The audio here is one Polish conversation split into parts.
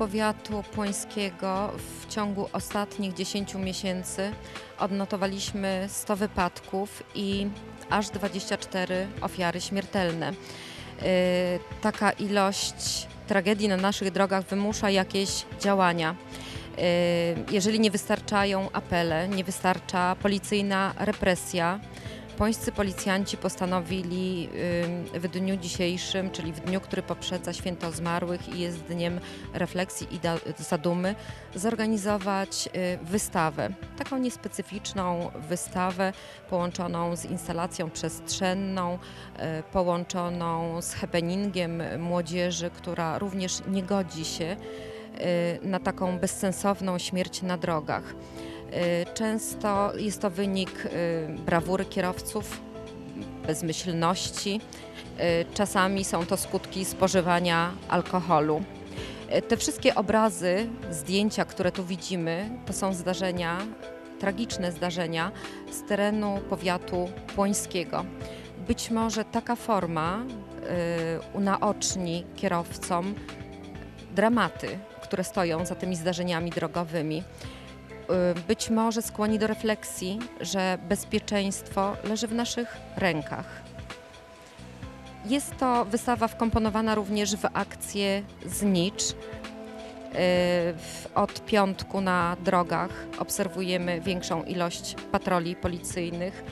powiatu płońskiego w ciągu ostatnich 10 miesięcy odnotowaliśmy 100 wypadków i aż 24 ofiary śmiertelne. Yy, Taka ilość tragedii na naszych drogach wymusza jakieś działania. Yy, Jeżeli nie wystarczają apele, nie wystarcza policyjna represja, Pońscy policjanci postanowili w dniu dzisiejszym, czyli w dniu, który poprzedza Święto Zmarłych i jest dniem refleksji i zadumy, zorganizować y, wystawę. Taką niespecyficzną wystawę połączoną z instalacją przestrzenną, y, połączoną z happeningiem młodzieży, która również nie godzi się y, na taką bezsensowną śmierć na drogach. Y, Często jest to wynik y, brawury kierowców, bezmyślności. Y, Czasami są to skutki spożywania alkoholu. Te wszystkie obrazy, zdjęcia, które tu widzimy, to są zdarzenia, tragiczne zdarzenia z terenu powiatu płońskiego. Być może taka forma unaoczni kierowcom dramaty, które stoją za tymi zdarzeniami drogowymi być może skłoni do refleksji, że bezpieczeństwo leży w naszych rękach. Jest to wystawa wkomponowana również w akcję Znicz. Od piątku na drogach obserwujemy większą ilość patroli policyjnych.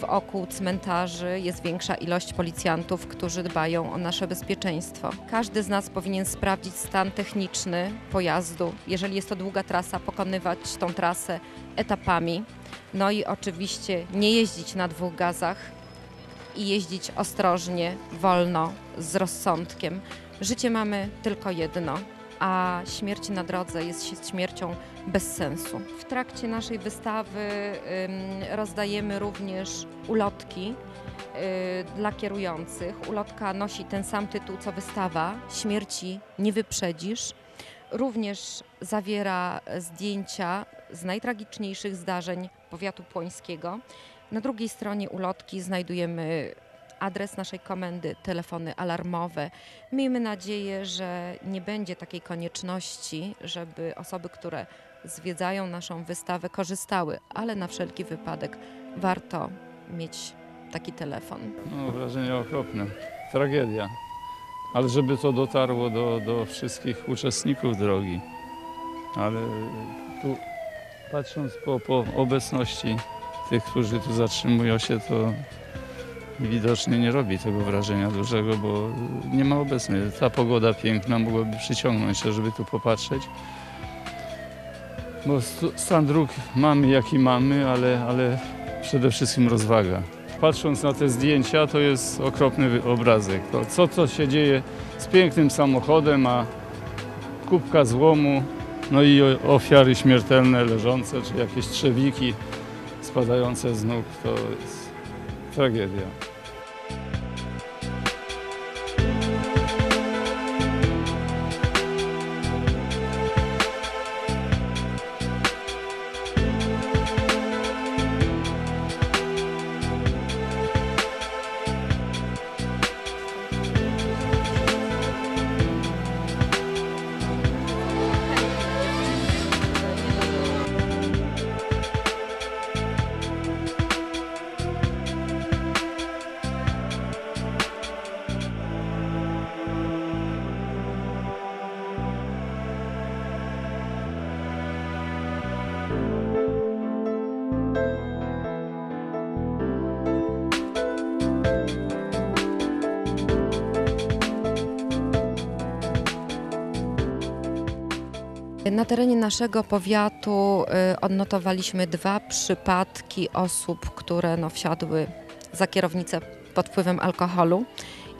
Wokół cmentarzy jest większa ilość policjantów, którzy dbają o nasze bezpieczeństwo. Każdy z nas powinien sprawdzić stan techniczny pojazdu. Jeżeli jest to długa trasa, pokonywać tą trasę etapami. No i oczywiście nie jeździć na dwóch gazach i jeździć ostrożnie, wolno, z rozsądkiem. Życie mamy tylko jedno, a śmierć na drodze jest śmiercią bez sensu. W trakcie naszej wystawy rozdajemy również ulotki y, dla kierujących. Ulotka nosi ten sam tytuł co wystawa Śmierci nie wyprzedzisz. Również zawiera zdjęcia z najtragiczniejszych zdarzeń powiatu płońskiego. Na drugiej stronie ulotki znajdujemy adres naszej komendy, telefony alarmowe. Miejmy nadzieję, że nie będzie takiej konieczności, żeby osoby, które zwiedzają naszą wystawę, korzystały, ale na wszelki wypadek warto mieć taki telefon. No, wrażenie okropne. Tragedia. Ale żeby to dotarło do, do wszystkich uczestników drogi. Ale tu patrząc po, po obecności tych, którzy tu zatrzymują się, to widocznie nie robi tego wrażenia dużego, bo nie ma obecnej. Ta pogoda piękna mogłaby przyciągnąć się, żeby tu popatrzeć. Bo stan dróg mamy jaki mamy, ale, ale przede wszystkim rozwaga patrząc na te zdjęcia, to jest okropny obrazek. To, co to się dzieje z pięknym samochodem, a kubka złomu, no i ofiary śmiertelne leżące, czy jakieś trzewiki spadające z nóg, to jest tragedia. Na terenie naszego powiatu y, odnotowaliśmy dwa przypadki osób, które no, wsiadły za kierownicę pod wpływem alkoholu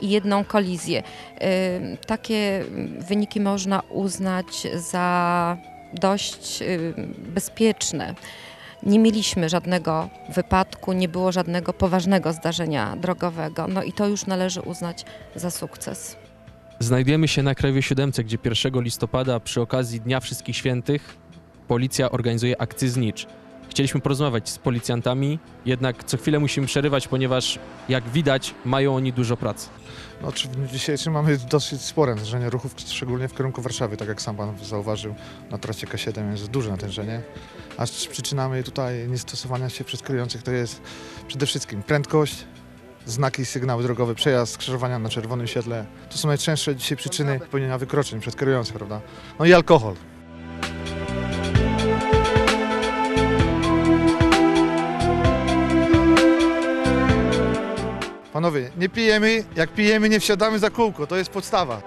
i jedną kolizję. Y, Takie wyniki można uznać za dość y, bezpieczne. Nie mieliśmy żadnego wypadku, nie było żadnego poważnego zdarzenia drogowego. No i to już należy uznać za sukces. Znajdujemy się na Krajowej Siódemce, gdzie 1 listopada przy okazji Dnia Wszystkich Świętych policja organizuje akcję Znicz. Chcieliśmy porozmawiać z policjantami, jednak co chwilę musimy przerywać, ponieważ jak widać mają oni dużo pracy. No, czy w dniu dzisiejszym mamy dosyć spore natężenie ruchów, szczególnie w kierunku Warszawy, tak jak sam Pan zauważył, na trasie K7 jest duże natężenie. A przyczynami tutaj niestosowania się przez kierujących to jest przede wszystkim prędkość, znaki, sygnały drogowe, przejazd, skrzyżowania na czerwonym świetle. To są najczęstsze dzisiaj przyczyny popełnienia wykroczeń przez kierujących, prawda? No i alkohol. Panowie, nie pijemy, jak pijemy nie wsiadamy za kółko, to jest podstawa.